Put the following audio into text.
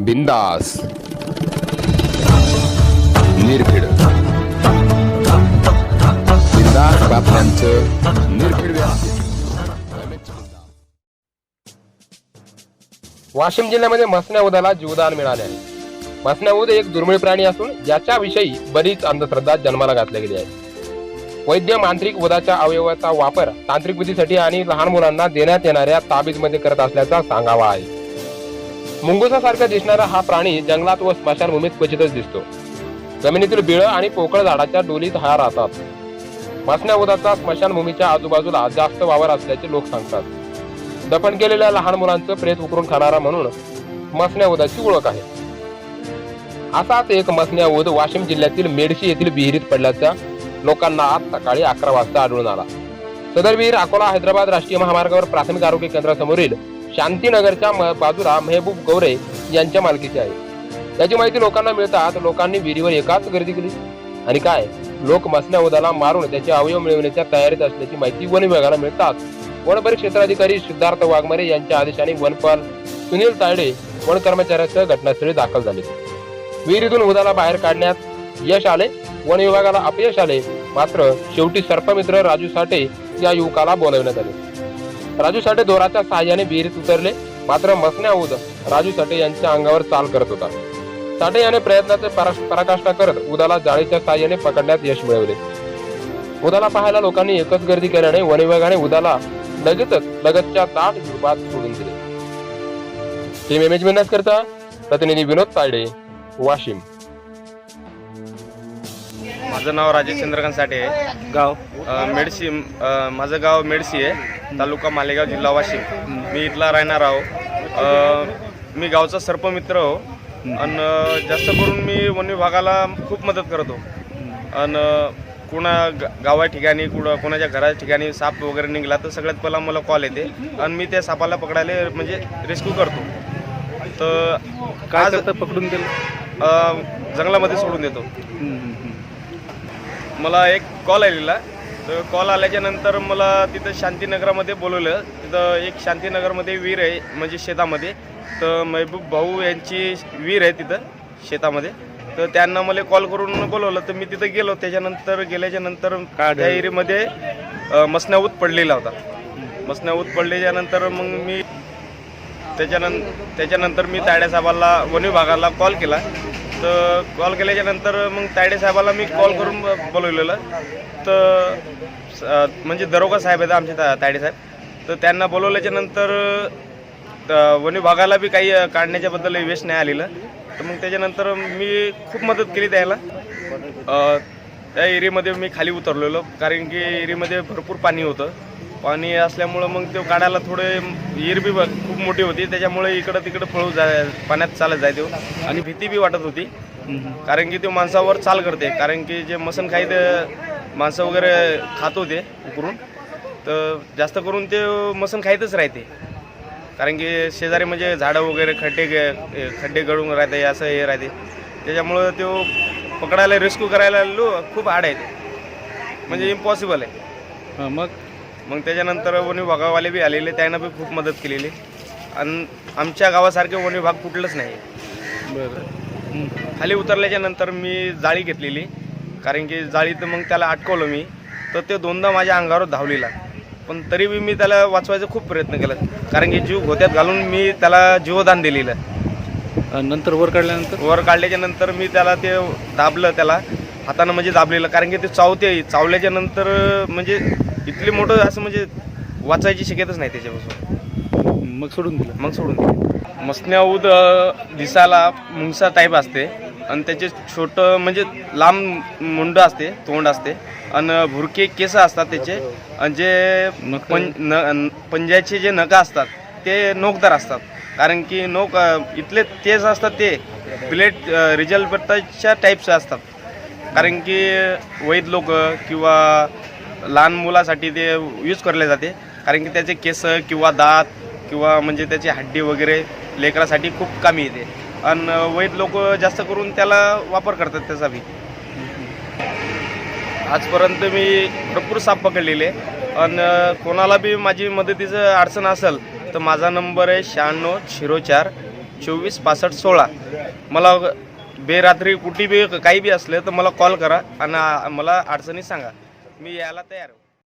बिंदास. निर्भीड. बिंदास बातम्यांचं निर्भीड वाशिम जिल्ह्यामध्ये मसण्या उदाला जीवदान मिळाले आहे. मसण्या उद एक दुर्मिळ प्राणी असून याच्याविषयी बरीच अंधश्रद्धा जन्माला घातल्या गेली आहे. वैद्य मांत्रिक उदाच्या अवयवाचा वापर तांत्रिक विधीसाठी आणि लहान मुलांना देण्यात येणाऱ्या ताबीजमध्ये करत असल्याचा सांगावा आहे. मुंगुसासारखा दिसणारा हा प्राणी जंगलात व स्मशानभूमीत क्वचितच दिसतो. जमिनीतील बिळ आणि पोकळ झाडाच्या डोलीत हा राहतात. मसण्या उदाचा स्मशानभूमीच्या आजूबाजूला जास्त वावर असल्याचे लोक सांगतात. दफन केलेल्या लहान मुलांचं प्रेत उकरून खाणारा म्हणून मसण्या उदाची ओळख आहे. असाच एक मसण्या उद वाशिम जिल्ह्यातील मेडशी येथील विहिरीत पडल्याचा लोकांना आज सकाळी अकरा वाजता आढळून आला. सदर विहीर अकोला हैदराबाद राष्ट्रीय महामार्गावर प्राथमिक आरोग्य केंद्रासमोरील शांतीनगरच्या म- बाजूला मेहबूब गौरे यांच्या मालकीची आहे. त्याची माहिती लोकांना मिळतात लोकांनी विहिरीवर एकाच गर्दी केली. आणि काय लोक मसण्या उदाला मारून त्याचे अवयव मिळवण्याच्या तयारीत असल्याची माहिती वन विभागाला मिळतात. वनपरी क्षेत्राधिकारी सिद्धार्थ वाघमारे यांच्या आदेशाने वनपाल सुनील तायडे वन कर्मचाऱ्यासह घटनास्थळी दाखल झाले. विहिरीतून उदाला बाहेर काढण्यात यश आले. वन विभागाला अपयश आले. मात्र शेवटी सर्पमित्र राजू साठे या युवकाला बोलवण्यात आले. राजू साठे दोराच्या सहाय्याने विहिरीत उतरले. मात्र मसण्या उद राजू साठे यांच्या अंगावर चाल करत होता. साठे याने प्रयत्नाचे परा- पराकाष्ठा करत उदाला जाळीच्या सहाय्याने पकडण्यात यश मिळवले. उदाला पाहायला लोकांनी एकच गर्दी केल्याने वनविभागाने उदाला लगेचच लगतच्या दाट झुडपात सोडून दिले. टीम इमेज मेहनत करता प्रतिनिधी विनोद तायडे वाशिम. माझं नाव राजेश चंद्रकांत साठे आहे. गाव? मेडशी माझं गाव मेडशी आहे. तालुका मालेगाव जिल्हा वाशिम. मी इथला राहणार आहो. मी गावचा सर्पमित्र हो आणि जास्त करून मी वन विभागाला खूप मदत करतो आणि कुणा ग- गावा ठिकाणी कुणा कोणाच्या घरा ठिकाणी साप वगैरे निघाला तर सगळ्यात पहिला मला कॉल येते. आणि मी त्या सापाला पकडायला म्हणजे रेस्क्यू करतो. तर काय पकडून दिलं? जंगलामध्ये सोडून देतो. मला एक कॉल आलेला. तर कॉल आल्याच्यानंतर मला तिथं शांतीनगरामध्ये बोलवलं. तिथं एक शांतीनगरमध्ये विहीर आहे म्हणजे शेतामध्ये. तर महबूब भाऊ यांची विहीर आहे तिथं शेतामध्ये. तर त्यांना मला कॉल करून बोलवलं. तर मी तिथं गेलो. त्याच्यानंतर गेल्याच्यानंतर त्या अ, मसनाऊत पडलेला होता. मसनाऊत पडल्याच्या नंतर मग मी त्याच्यानंतर त्याच्यानंतर मी तायडे साहेबाला वन विभागाला कॉल केला. तर कॉल केल्याच्यानंतर मग तायडे साहेबाला मी कॉल करून बोलवलेलं. तर म्हणजे दरोगा साहेब आहेत आमचे ता- तायडे साहेब. तर त्यांना बोलवल्याच्या नंतर त- वन विभागाला बी काही काढण्याच्याबद्दल यश नाही आलेलं. तर मग त्याच्यानंतर मी खूप मदत केली त्याला. त्या एरियामध्ये मी खाली उतरलेलो कारण की एरियामध्ये भरपूर पाणी होतं. पाणी असल्यामुळं मग तो काढायला थोडे ईर बी खूप मोठी होती. त्याच्यामुळे इकडं तिकडं पळू जाय पाण्यात चालत जाय तो आणि भीती बी वाटत होती. कारण की तो माणसावर चाल करते. कारण की जे मसन खाई ते माणसं वगैरे खात होते उकरून तर जास्त करून ते मसन खाईतच राहते. कारण की शेजारी म्हणजे झाडं वगैरे खड्डे खड्डे गळून राहते असं हे राहते. त्याच्यामुळं तो पकडायला रेस्क्यू करायला लो खूप हार्ड आहे म्हणजे इम्पॉसिबल आहे. मग मग त्याच्यानंतर वन विभागावाले बी आलेले त्यांना बी खूप मदत केलेली. आणि आमच्या गावासारखे वन विभाग कुठलंच नाही. बरं. खाली उतरल्याच्या नंतर मी जाळी घेतलेली. कारण की जाळी तर मग त्याला अटकवलं मी. तर ते दोनदा माझ्या अंगावर धावलेला. पण तरी बी मी त्याला वाचवायचा खूप प्रयत्न केला. कारण की जीव घोत्यात घालून मी त्याला जीवदान दिलेलं. नंतर वर काढल्यानंतर? वर काढल्याच्या नंतर मी त्याला ते दाबलं त्याला. हातानं म्हणजे दाबलेलं कारण की ते चावते चावल्याच्या नंतर म्हणजे इथली मोठं असं म्हणजे वाचायची शक्यताच नाही त्याच्यापासून. मग सोडून दिलं. मग सोडून दिले. मसन्याऊद अ, दिसाला मुंगसा टाईप असते. आणि त्याचे छोटं म्हणजे लांब मुंड असते तोंड असते. आणि भुरके केस असतात त्याचे. आणि जे? पं न पंजाचे जे नखं असतात ते नोकदार असतात. कारण की नोक इथले तेज असतात ते. प्लेट रिजल पट्टाच्या टाईपचे असतात. कारण की वैध लोक किंवा लहान मुलासाठी ते यूज करले जाते. कारण की त्याचे केस किंवा दात किंवा म्हणजे त्याची हड्डी वगैरे लेकरासाठी खूप कामी येते. आणि वैध लोक जास्त करून त्याला वापर करतात त्याचा बी. आजपर्यंत मी भरपूर साप पकडलेले. आणि कोणाला बी माझी मदतीचं अडचण असेल तर माझा नंबर आहे शहाण्णव झिरो चार चोवीस पासष्ट सोळा. मला बेरात्री कुठे बी काही बी असले तर मला कॉल करा आणि मला अडचणी सांगा. मी यायला तयार आहे.